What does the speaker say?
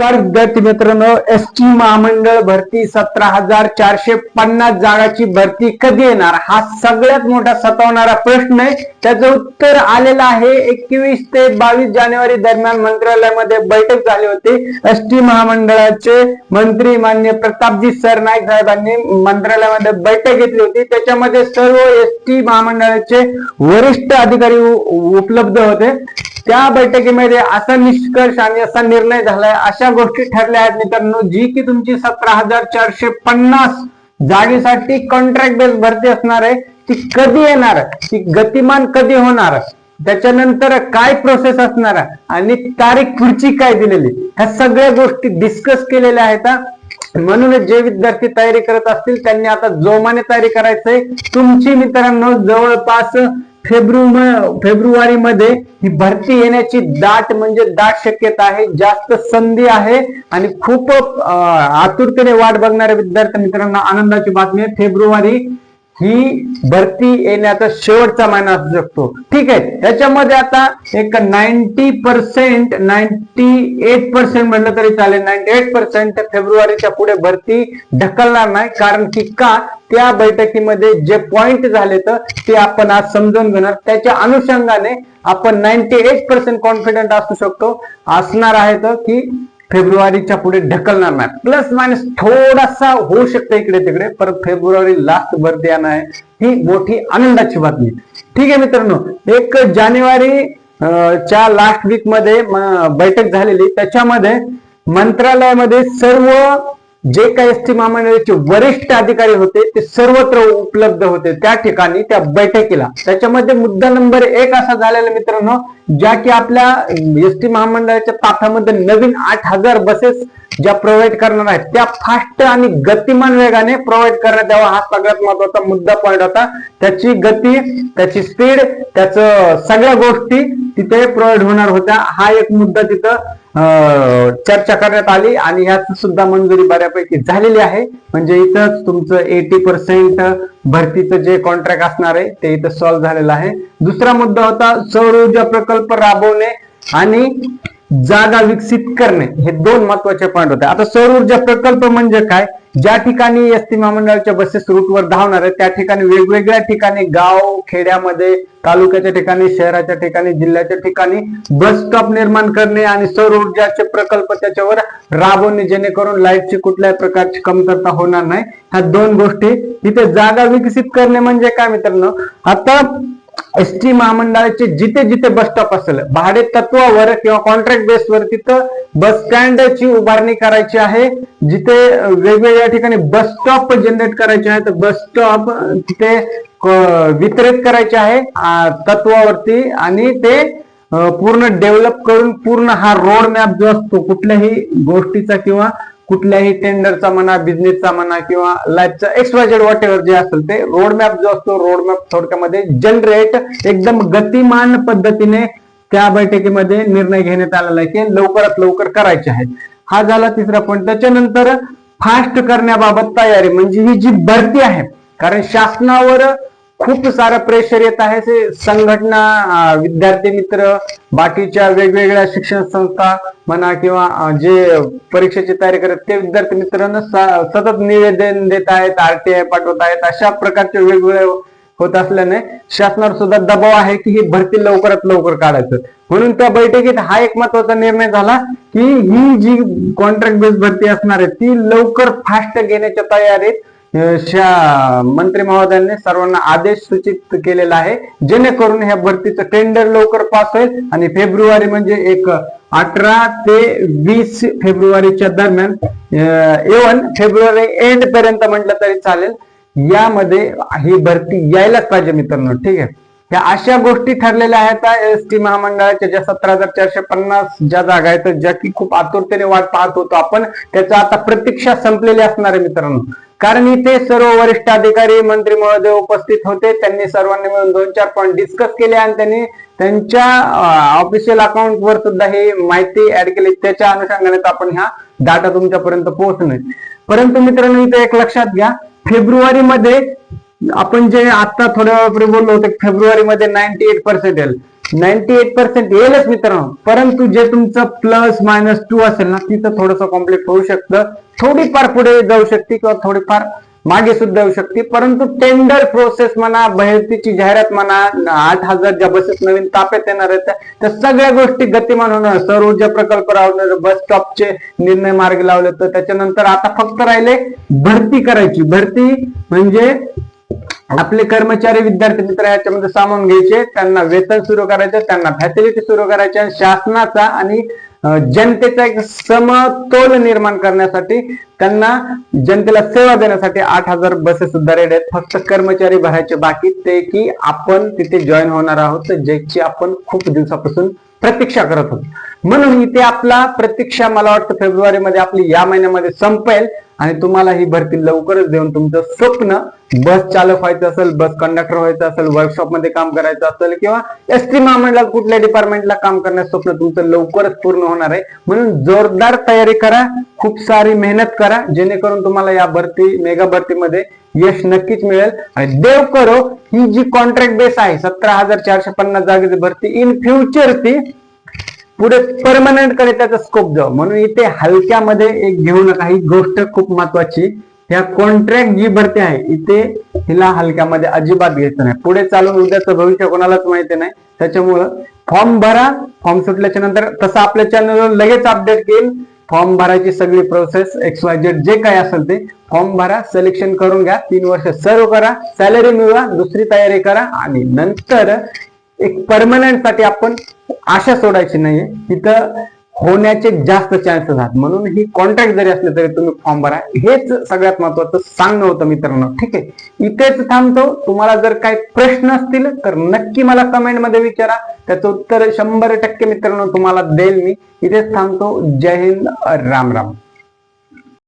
नमस्कार विद्यार्थी मित्रांनो. एस टी महामंडळ भरती सतरा हजार चारशे पन्नास जागाची भरती कधी येणार? हा सगळ्यात मोठा सतावणारा प्रश्न आहे. त्याचं उत्तर आलेलं आहे. एकवीस ते बावीस जानेवारी दरम्यान मंत्रालयामध्ये बैठक झाली होती. एस टी महामंडळाचे मंत्री मान्य प्रतापजी सरनाईक साहेबांनी मंत्रालयामध्ये बैठक घेतली होती. त्याच्यामध्ये सर्व एस टी महामंडळाचे वरिष्ठ अधिकारी उपलब्ध होते. त्या बैठकीमध्ये असा निष्कर्ष आणि असा निर्णय झालाय अशा गोष्टी ठरल्या आहेत मित्रांनो जी की तुमची सतरा हजार चारशे पन्नास जागेसाठी कॉन्ट्रॅक्ट बेस भरती असणार आहे. ती कधी येणार? ती गतिमान कधी होणार? त्याच्यानंतर काय प्रोसेस असणार? आणि तारीख पुढची काय दिलेली? ह्या सगळ्या गोष्टी डिस्कस केलेल्या आहेत. म्हणूनच जे विद्यार्थी तयारी करत असतील त्यांनी आता जोमाने तयारी करायचंय. तुमची मित्रांनो जवळपास फेब्रु फेब्रुवारीमध्ये ही भरती येण्याची दाट म्हणजे दाट शक्यता आहे जास्त संधी आहे आणि खूप आतुरतेने वाट बघणाऱ्या विद्यार्थी मित्रांना आनंदाची बातमी आहे. फेब्रुवारी ही भरती येण्याचा शेवटचा महिना असू शकतो. ठीक आहे त्याच्यामध्ये आता एक ninety percent ninety eight percent म्हणलं तरी चालेल. नाईन्टी एट पर्सेंट फेब्रुवारीच्या पुढे भरती ढकलणार नाही कारण की का? त्या बैठकीमध्ये जे पॉइंट झाले तर ते आपण आज समजून घेणार. त्याच्या अनुषंगाने आपण नाईन्टी एट पर्सेंट कॉन्फिडंट असू शकतो. असणार आहे तर की फेब्रुवारीच्या पुढे ढकलणार नाही. प्लस मायनस थोडासा होऊ शकतो इकडे तिकडे परत फेब्रुवारी लास्ट भरती आणाय आहे. ही मोठी आनंदाची बातमी ठीक आहे मित्रांनो एक जानेवारी च्या लास्ट वीकमध्ये बैठक झालेली. त्याच्यामध्ये मंत्रालयामध्ये सर्व जे काही एसटी महामंडळाचे वरिष्ठ अधिकारी होते ते सर्वत्र उपलब्ध होते. त्या ठिकाणी त्या बैठकीला. त्याच्यामध्ये मुद्दा नंबर एक असा झालेला मित्रांनो ज्या की आपल्या एसटी महामंडळाच्या ताफ्यामध्ये नवीन आठ हजार बसेस ज्या प्रोव्हाइड करणार आहेत त्या फास्ट आणि गतिमान वेगाने प्रोव्हाइड करण्यात यावा हा सगळ्यात महत्त्वाचा मुद्दा पॉईंट होता. त्याची गती त्याची स्पीड त्याचं सगळ्या गोष्टी तिथे प्रोव्हाइड होणार होत्या. हा एक मुद्दा तिथं चर्चा करण्यात आली आणि ह्यात सुद्धा मंजुरी बऱ्यापैकी झालेली आहे. म्हणजे इथंच तुमचं एटी पर्सेंट भरतीचं जे कॉन्ट्रॅक्ट असणार आहे ते इथं सॉल्व्ह झालेलं आहे. दुसरा मुद्दा होता सौर ऊर्जा प्रकल्प राबवणे आणि जागा विकसित करणे हे दोन महत्त्वाचे पॉईंट होते. आता सौर ऊर्जा प्रकल्प म्हणजे काय? ज्या ठिकाणी एस टी महामंडळाच्या बसेस रूटवर धावणार आहेत त्या ठिकाणी वेगवेगळ्या ठिकाणी गाव खेड्यामध्ये तालुक्याच्या ठिकाणी शहराच्या ठिकाणी जिल्ह्याच्या ठिकाणी बस स्टॉप निर्माण करणे आणि सौर ऊर्जाचे प्रकल्प त्याच्यावर राबवणे जेणेकरून लाईटची कुठल्याही प्रकारची कमतरता होणार नाही. ह्या दोन गोष्टी. इथे जागा विकसित करणे म्हणजे काय मित्रांनो? आता एस टी महामंडळाचे जिथे जिथे बस स्टॉप असेल भाडे तत्वावर किंवा कॉन्ट्रॅक्ट बेसवर तिथं बस स्टँडची उभारणी करायची आहे. जिथे वेगवेगळ्या ठिकाणी बस स्टॉप जनरेट करायचे आहेत बस स्टॉप तिथे वितरित करायचे आहे तत्वावरती. आणि ते पूर्ण डेव्हलप करून पूर्ण हा रोड मॅप जो असतो कुठल्याही गोष्टीचा किंवा कुठल्याही टेंडरचा म्हणा बिझनेसचा म्हणा किंवा लाईफचा एक्सवायझेड वॉट एव्हर जे असेल ते रोड मॅप जो असतो रोड मॅप थोडक्यामध्ये जनरेट एकदम गतिमान पद्धतीने त्या बैठकीमध्ये निर्णय घेण्यात आलेला आहे की लवकरात लवकर करायचे आहेत. हा झाला तिसरा पॉईंट त्याच्यानंतर फास्ट करण्याबाबत तयारी म्हणजे ही जी भरती आहे कारण शासनावर खूप सारं प्रेशर येत आहे. ते संघटना विद्यार्थी मित्र बाकीच्या वेगवेगळ्या शिक्षण संस्था म्हणा किंवा जे परीक्षेची तयारी करत ते विद्यार्थी मित्रांना सतत निवेदन देत आहेत आरटीआय पाठवत आहेत. अशा प्रकारचे वेगवेगळे होत असल्याने शासनावर सुद्धा दबाव आहे की ही भरती लवकरात लवकर काढायचं. म्हणून त्या बैठकीत हा एक महत्त्वाचा निर्णय झाला की ही जी कॉन्ट्रॅक्ट बेस भरती असणार आहे ती लवकर फास्ट घेण्याच्या तयारीत मंत्री महोदयांनी सर्वांना आदेश सूचित केलेला आहे जेणेकरून ह्या भरतीचं टेंडर लवकर पास होईल आणि फेब्रुवारी म्हणजे एक अठरा ते वीस फेब्रुवारीच्या दरम्यान इवन फेब्रुवारी एंड पर्यंत म्हटलं तरी चालेल. यामध्ये ही भरती यायलाच पाहिजे मित्रांनो ठीक आहे. ह्या अशा गोष्टी ठरलेल्या आहेत एस टी महामंडळाच्या ज्या सतरा हजार चारशे पन्नास ज्या जागा आहेत ज्या की खूप आतुरतेने वाट पाहत होतो आपण त्याचा आता प्रतीक्षा संपलेली असणार आहे मित्रांनो. कारण इथे सर्व वरिष्ठ अधिकारी मंत्री महोदय उपस्थित होते. त्यांनी सर्वांनी मिळून दोन चार पॉईंट डिस्कस केले आणि त्यांनी त्यांच्या ऑफिशियल अकाउंट वर सुद्धा ही माहिती ऍड केली. त्याच्या अनुषंगाने आपण ह्या डाटा तुमच्यापर्यंत पोहोचणे परंतु मित्रांनो इथे एक लक्षात घ्या. फेब्रुवारी मध्ये आपण जे आता थोड्या वेळापूर्वी बोललो होतो फेब्रुवारी मध्ये नाईन्टी एट पर्सेंट येईल. नाईन्टी एट पर्सेंट येईलच मित्रांनो. परंतु जे तुमचं प्लस मायनस टू असेल ना तिथं थोडंसं कॉम्प्लीट होऊ शकतं. थोडीफार पुढे जाऊ शकते किंवा थोडीफार मागे सुद्धा येऊ शकते. परंतु टेंडर प्रोसेस म्हणा भरतीची जाहिरात म्हणा आठ हजार ज्या बसेस नवीन ताप्यात येणार आहेत त्या- सगळ्या गोष्टी गतिमान होणार सौर ऊर्जा प्रकल्प रावणार बस स्टॉपचे निर्णय मार्ग लावले तर त्याच्यानंतर आता फक्त राहिले भरती करायची. भरती म्हणजे आपले कर्मचारी विद्यार्थी मित्र याच्यामध्ये सामावून घ्यायचे त्यांना वेतन सुरू करायचं त्यांना फॅसिलिटी सुरू करायच्या शासनाचा आणि जनतेचा एक समतोल निर्माण करण्यासाठी त्यांना जनतेला सेवा देण्यासाठी आठ हजार बसेस सुद्धा रेड आहेत. फक्त कर्मचारी भरायचे बाकी ते की आपण तिथे जॉईन होणार आहोत ज्याची आपण खूप दिवसापासून प्रतीक्षा करत होतो म्हणून इथे आपला प्रतीक्षा मला वाटतं फेब्रुवारी मध्ये आपली या महिन्यामध्ये संपेल. आणि तुम्हाला ही भरती लवकरच देऊन तुमचं स्वप्न बस चालक व्हायचं असेल बस कंडक्टर व्हायचं असेल वर्कशॉपमध्ये काम करायचं असेल किंवा एस टी महामंडळात कुठल्या डिपार्टमेंटला काम करण्याचं स्वप्न तुमचं लवकरच पूर्ण होणार आहे. म्हणून जोरदार तयारी करा खूप सारी मेहनत करा जेणेकरून तुम्हाला या भरती मेगा भरतीमध्ये यश नक्कीच मिळेल. आणि देव करो ही जी कॉन्ट्रॅक्ट बेस आहे सतरा हजार चारशे पन्नास जागेची भरती इन फ्युचर ती पुढे परमनंटकडे त्याचा स्कोप जाऊ म्हणून इथे हलक्यामध्ये एक घेऊ नका. ही गोष्ट खूप महत्वाची. ह्या कॉन्ट्रॅक्ट जी भरती आहे इथे हिला हलक्यामध्ये अजिबात घ्यायचं नाही. पुढे चालून उद्याचं भविष्य कोणालाच माहिती नाही. त्याच्यामुळं फॉर्म भरा. फॉर्म सुटल्याच्या नंतर तसं आपल्या चॅनलवर लगेच अपडेट येईल. फॉर्म भरायची सगळी प्रोसेस एक्स वाय झेड जे काही असेल ते फॉर्म भरा. सिलेक्शन करून घ्या. तीन वर्ष सर्व करा. सॅलरी मिळवा. दुसरी तयारी करा. आणि नंतर एक परमनंटसाठी आपण आशा सोडायची नाहीये. तिथं होण्याचे जास्त चान्सेस आहेत. म्हणून ही कॉन्ट्रॅक्ट जरी असले तरी तुम्ही फॉर्म भरा. हेच सगळ्यात महत्वाचं सांगणं होतं मित्रांनो. ठीक आहे? इथेच थांबतो. तुम्हाला जर काही प्रश्न असतील तर नक्की मला कमेंटमध्ये विचारा. त्याचं उत्तर शंभर टक्के मित्रांनो तुम्हाला देईल मी. इथेच थांबतो. जय हिंद. राम राम.